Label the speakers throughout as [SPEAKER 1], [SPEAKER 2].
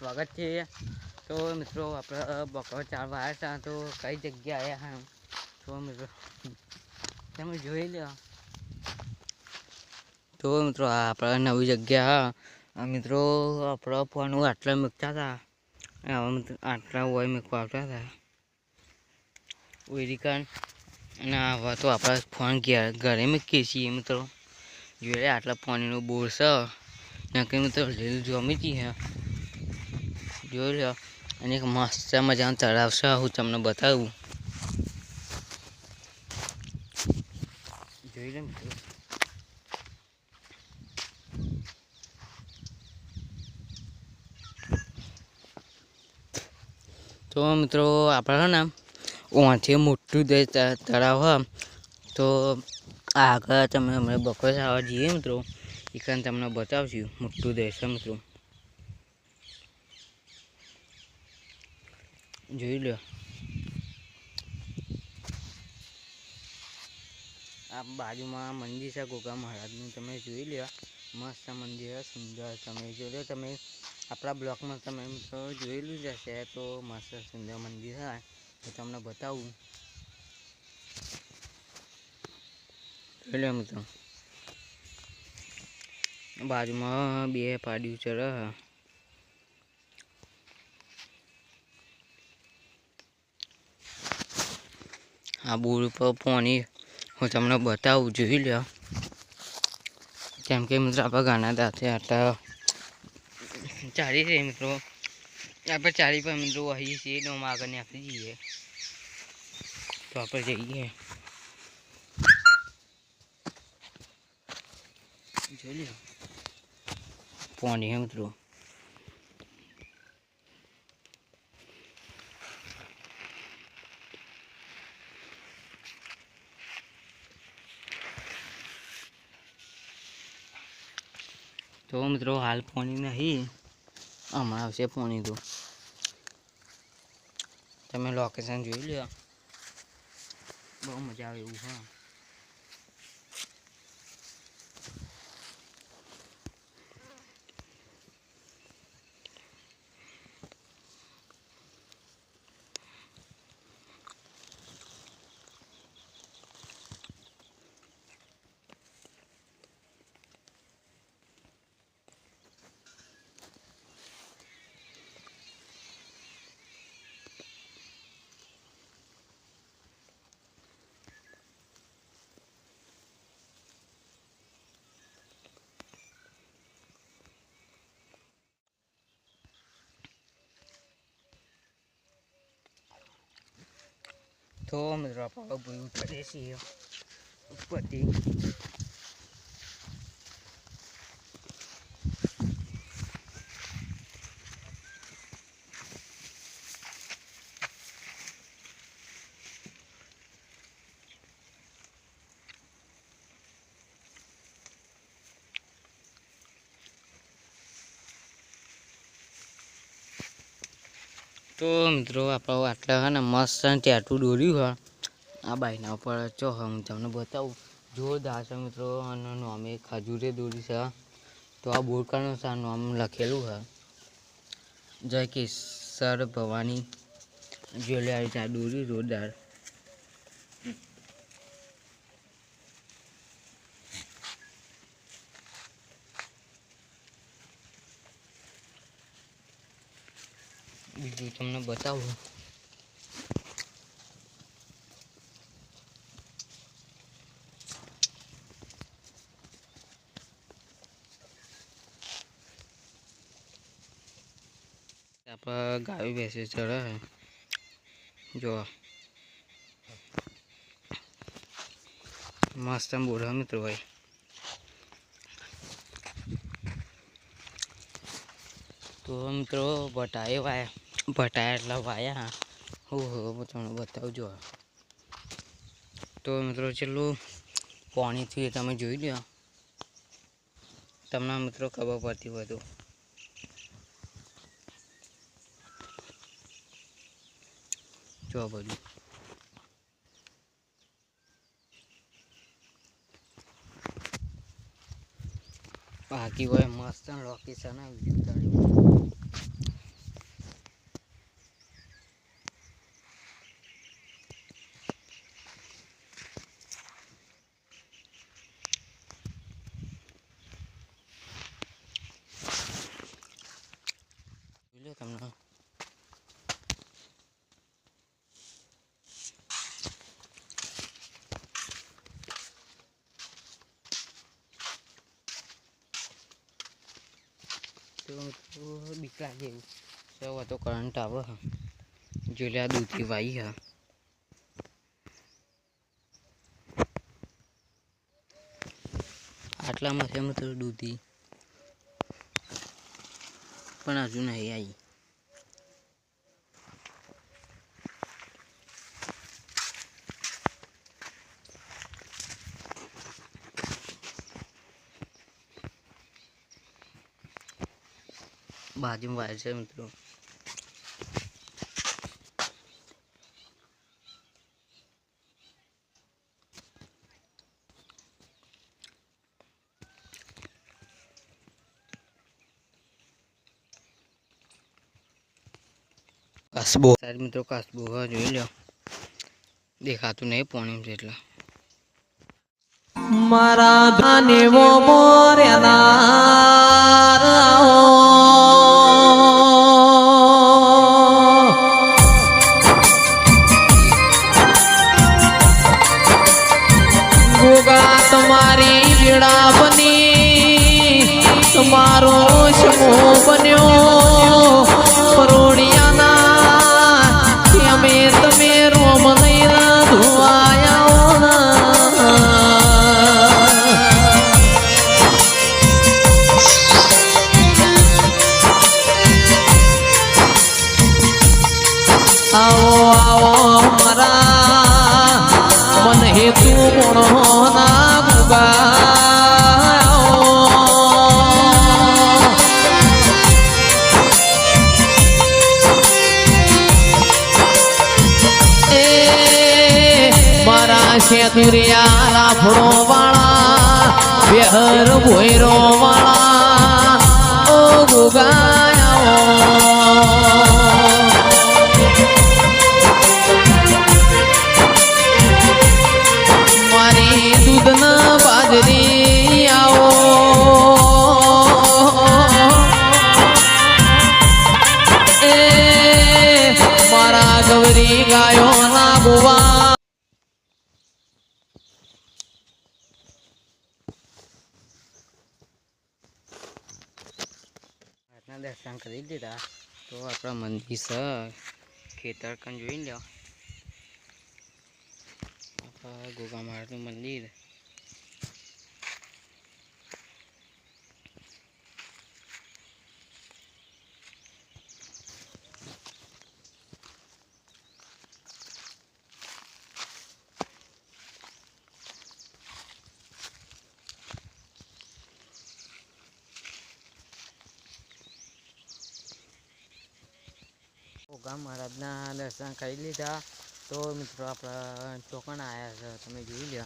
[SPEAKER 1] સ્વાગત છે. તો મિત્રો, આપણે બપોર ચાર વાગ્યા હતા તો કઈ જગ્યાએ આવ્યા તો મિત્રો, તમે જોઈ લો તો મિત્રો આપણે નવી જગ્યા મિત્રો, આપણો ફોન આટલા મૂકતા હતા. આટલા હોય મૂકવા આવતા હતા. વેરિકાન અને આવા તો આપણા ફોન ઘેર મૂકીએ છીએ મિત્રો. જોઈએ આટલા ફોનનું બોર છે. નાકે મિત્રો લીલ જમી હતી જોઈ લો. અને એક મસ્ત મજાનું તળાવ છે, હું તમને બતાવું. જોઈ લે મિત્રો તો મિત્રો, આપણે ને ઓથી મોટું દે તળાવ હ તો આગળ તમે અમે બપોર આવવા જઈએ મિત્રો. એ તમને બતાવશું, મોટું દે છે મિત્રો. જોઈ લો આ બાજુમાં મંદિર છે ગોગા મહારાજનું તમે જોઈ લો મસ્ત મંદિર સુંદર તમે જોઈ લો તમે આપણા બ્લોકમાં તમે જોયેલું જ હશે તો મસ્ત સુંદર મંદિર છે તો તમને બતાવું જોઈ લો મિત્રો બાજુમાં બે પાડ્યું છે આ બોર ઉપર પાણી. હું તમને બતાવું, જોઈ લો કેમ કે મિત્રો આપણે ગાના દાંતે આટલા ચાલી છે મિત્રો. આપણે ચાલી પર મિત્રો અહીં છીએ તો આગળ આપણે જઈએ. તો આપણે જઈએ. જોઈ લો પાણી મિત્રો. તો મિત્રો, હાલ પોણી નહીં. હમણાં આવશે પોણી તો. તમે લોકેશન જોઈ લો બહુ મજા આવે એવું, હા. તો મિત્રો આપણે ભૂલ કરીએ છીએ ઉપરથી તો મિત્રો, આપણે આટલા હે ને મસ્ત ટેટું દોર્યું હોય આ બાઈના ઉપર ચો હું તમને બતાવું. જોરદાર છે મિત્રો, અને નામે ખજૂરે દોરી છે. તો આ બોરકાનું છે નામ લખેલું છે જય કેસર ભવાની. જ્વેલરી આ દોરી જોરદાર. બીજું તમને બતાવું. આપણે ગાવી બેસે ચડે છે જો. મસ્ત બોડા મિત્રો ભાઈ. તો મિત્રો બટાએ વાયા ભટાયા એટલા વાયા. હો હો, હું, તમને બતાવજો. તો મિત્રો છેલ્લું પાણીથી તમે જોઈ લો તમને મિત્રો ખબર પડતી તો. જો બધું બાકી હોય મસ્ત લોકેશન આવી તો બીક લાગે એવું તો કરંટ આવે હા. જોઈ દૂધી વાઈ, હા. આટલામાં છે મિત્રો દૂધી. પણ હજુ નહીં આવી. બાજુમાં વાયર છે મિત્રો. મિત્રો કાસબો જોઈ લો દેખાતું નહીં પોણી છે એટલે
[SPEAKER 2] મારા ધાને મો મોર્યાનાર તમારો શું બન્યો. શેતુરિયા લાફડો વાળા બેહર ભોયરો વાળા ઓ ગુગાયા મારી દૂધના
[SPEAKER 1] દર્શન કરી લીધા તો આપણા મંદિર છે ખેતર કણ જોઈ લો આપણા ગોગા મહારાજનું મંદિર. ગોગા મહારાજના દર્શન કરી લીધા. તો મિત્રો આપણા ચોકણ આવ્યા છે, તમે જોઈ લો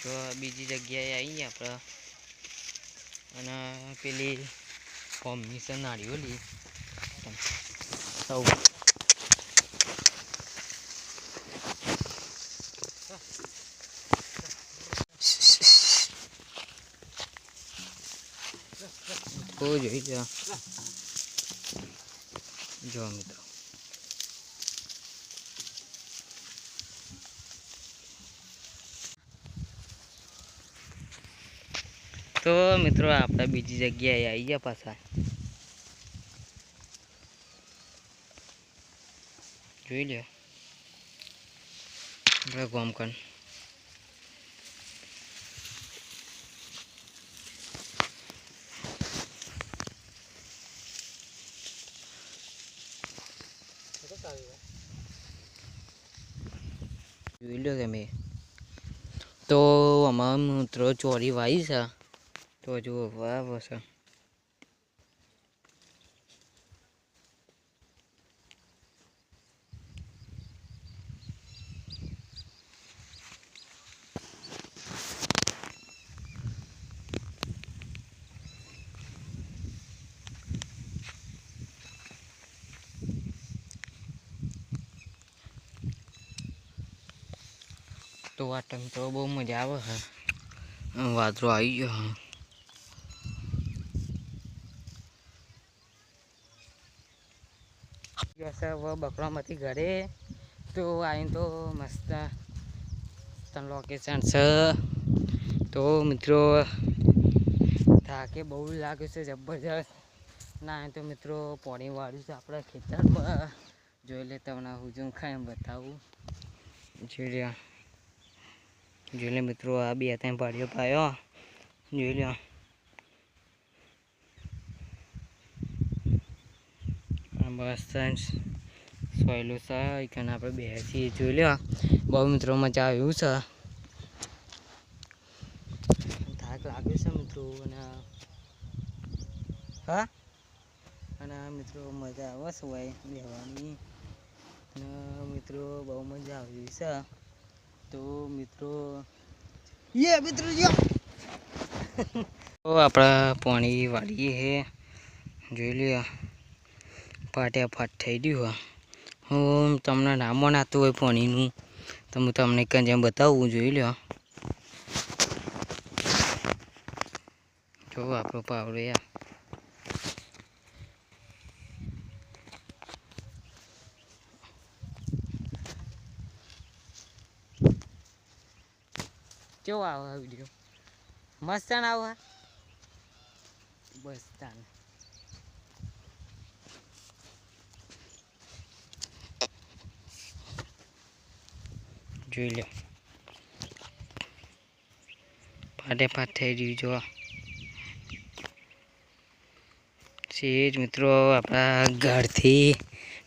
[SPEAKER 1] તો બીજી જગ્યાએ આવી આપણે. અને પેલી કોમ્બિનેશન નાળીઓલી સૌ તો જોઈ લો જો મિત્રો. તો મિત્રો આપણે બીજી જગ્યાએ આવી ગયા પાછા. જોઈ લ્યો. ગોમકન જોઈ લો તમે તો અમારા મિત્રો ચોરી વાઈ છે. તો જુઓ બરાબર છે ટાઈમ તો બહુ મજા આવે છે. વાદળો આવી ગયો હા હવે બકરામાંથી ઘરે. તો આવીને તો મસ્ત લોકેશન છે. તો મિત્રો, થાકે બહુ લાગે છે જબરજસ્ત. ના તો મિત્રો, પોણી વાળ્યું છે આપણા ખેતરમાં. જોઈ લે તમને હું ખાઈ બતાવું. જોઈ લ્યો. જોઈ લે મિત્રો, આ બે ત્યાં પાડીઓ પાયો. જોઈ આ બસ સોયલું છે એકને આપણે બે છીએ જોઈ લ્યો. બહુ મિત્રો મજા આવ્યું છે. થાક લાગ્યો છે મિત્રો, અને હા? અને મિત્રો મજા આવે છે ભાઈ બેહવાની. અને મિત્રો બહુ મજા આવી છે. તો મિત્રો યે મિત્રો જો તો આપણા પાણી વાળીએ હે. જોઈ લ્યો. ફાટ્યા ફાટ થઈ ગયું હે. હું તમને નામો નાતું હોય પાણીનું તો હું તમને કંઈ જેમ બતાવું જોઈ લ્યો. જો આપણો પાવડો યાર કેવો આવે વીડિયો મસ્ત આવે બસ જોઈ લો પાટે પાટ થઈ રહ્યું જોવા. સેજ મિત્રો, આપણા ઘરથી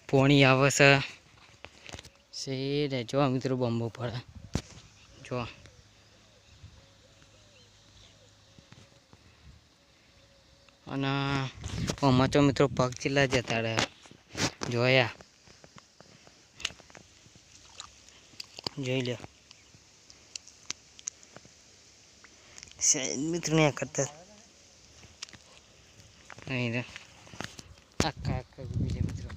[SPEAKER 1] પોણી આવે છે. સેજ જોવા મિત્રો બંબો પડે. જો અને આમાં તો મિત્રો પગ ચીલા જતા રહ્યા જોયા. જોઈ લો મિત્રો ને કરતા. અહીં આખા આખા બીજા મિત્રો.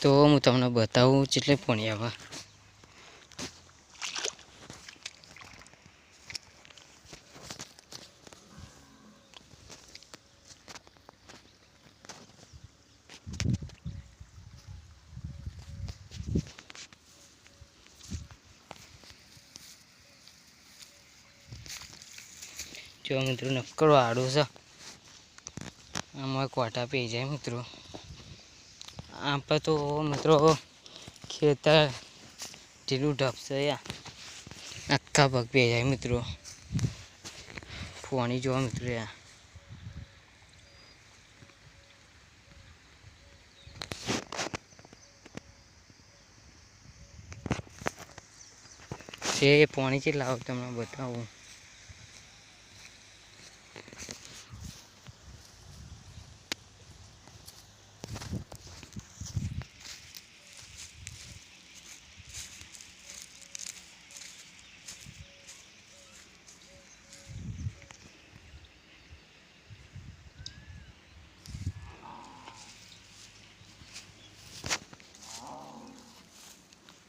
[SPEAKER 1] તો હું તમને બતાવું જેટલે પાણી આવે. જો મિત્રો નક્કર વાળું છે. આમાં કોટા પી જાય મિત્રો. આપણે તો મિત્રો ખેતર ઢીલું ઢપશે આખા પગ પી જાય મિત્રો. ફોણી જોવા મિત્રો યા છે પાણી છે લાવો તમને બતાવું.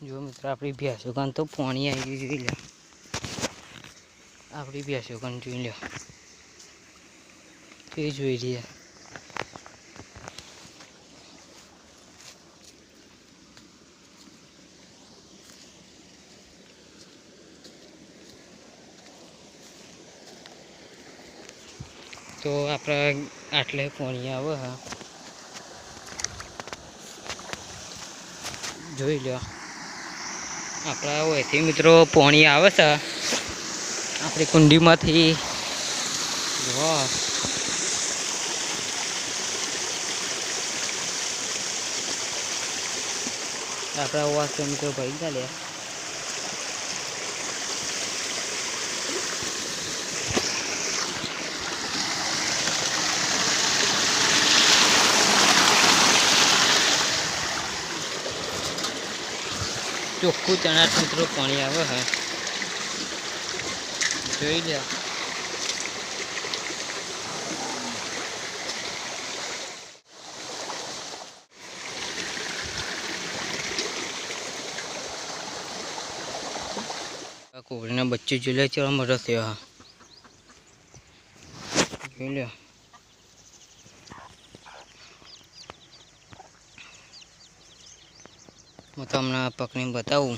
[SPEAKER 1] જો મિત્રો, આપણી ભેંસો કાન તો પાણી આવી ગયું જોઈ લો આપણી ભેંસો કાન જોઈ લો એ જોઈ રહ્યા તો આપણે આટલે પાણી આવે જોઈ લો આપણા હોયથી મિત્રો પોણી આવે છે. આપણી કુંડીમાંથી. આપણા વાસ મિત્રો ભાઈ ચાલ્યા. ચોખ્ખું ચણા મિત્રો પાણી આવે હે. જોઈ લે આ કોબળીના બચ્ચે જોઈ લે ચેવા મોટા થયો હા જોઈ લ્યો. હું તમને પકડીને બતાવું.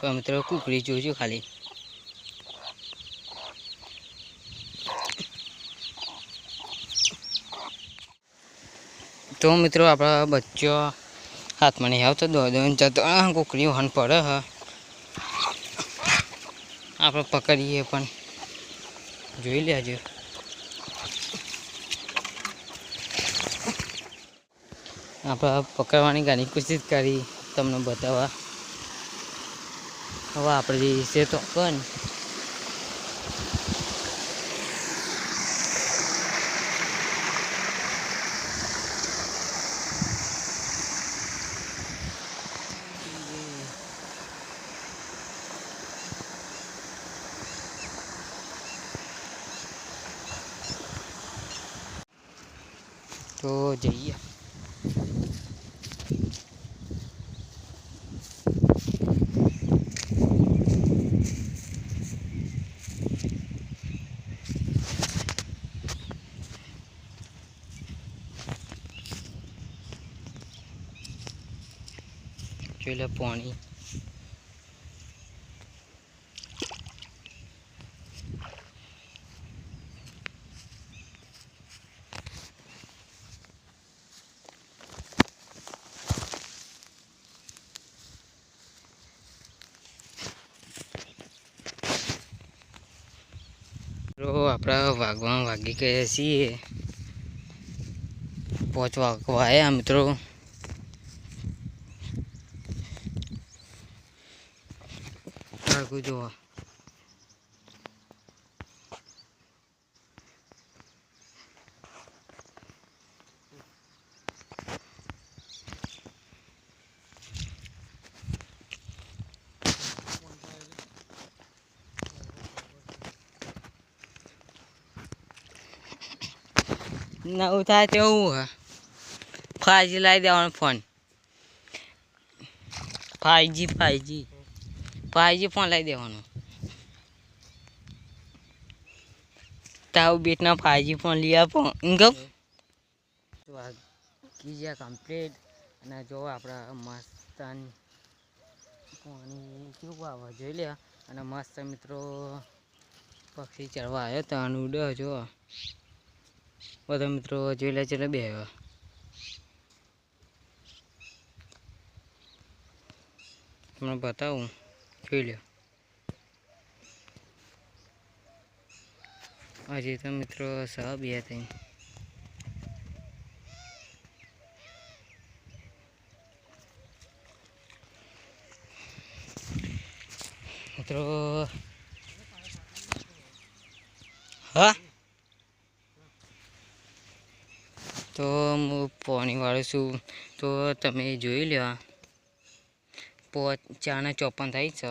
[SPEAKER 1] તો મિત્રો કુકડી જોજો ખાલી. તો મિત્રો આપણા બચ્ચો હાથમાં નહીં આવતો, દો દો જતો કુકડીઓ હન પડે હ. આપણે પકડીએ પણ. જોઈ લેજો. આપણે પકડવાની ઘણી કોશિશ કરી. તમને બતાવવા. હવે આપણે જઈએ તો કન તો જઈએ. જોઈ લે પાણી તો આપણા વાગવા વાગી ગયા છીએ પોચ વાગવા આવ્યા મિત્રો આગળ જોવા. નવું તેવું હે. ફાઈવજી લાવી દેવાનો phone. Five G five G. Five G phone લાવી દેવાનો. તાવ બેટના ફાઈવજી ફોન લઈ આપો. ઇન્કમ તો આ કીજા કમ્પ્લીટ અને જો આપણા મસ્ત પાણી કેવું આવે જોઈ લે અને મસ્ત મિત્રો પક્ષી ચડવા આવ્યો તો આનું ઉડે જો. બધા મિત્રો જોઈ લે ચાલે બે આવ્યા. તમને બતાવું. જોઈ લો. હજી તો મિત્રો સહ બે થઈ મિત્રો, હા? તો હું પાણી વાળું છું. તો તમે જોઈ લો પો ચાને ચોપન થાય છે.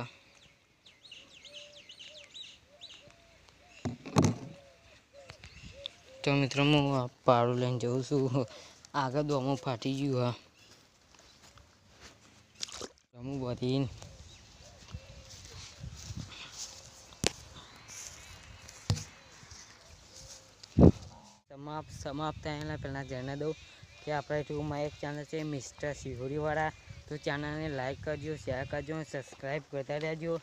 [SPEAKER 1] તો મિત્રો, હું પાડું લઈને જઉં છું. આગળ દોમું ફાટી ગયું, હા. દોમું બધી સમાપ્ત સમાપ્ત થયેલા પહેલાં જણાવી દઉં કે આપણા યુટ્યુબમાં એક ચેનલ છે મિસ્ટર શિહોરીવાળા તો ચેનલને લાઇક કરજો, શેર કરજો સબસ્ક્રાઈબ કરતા રહેજો.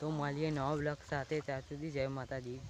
[SPEAKER 1] તો મળીએ નવા બ્લોગ સાથે, ત્યાં સુધી જય માતાજી.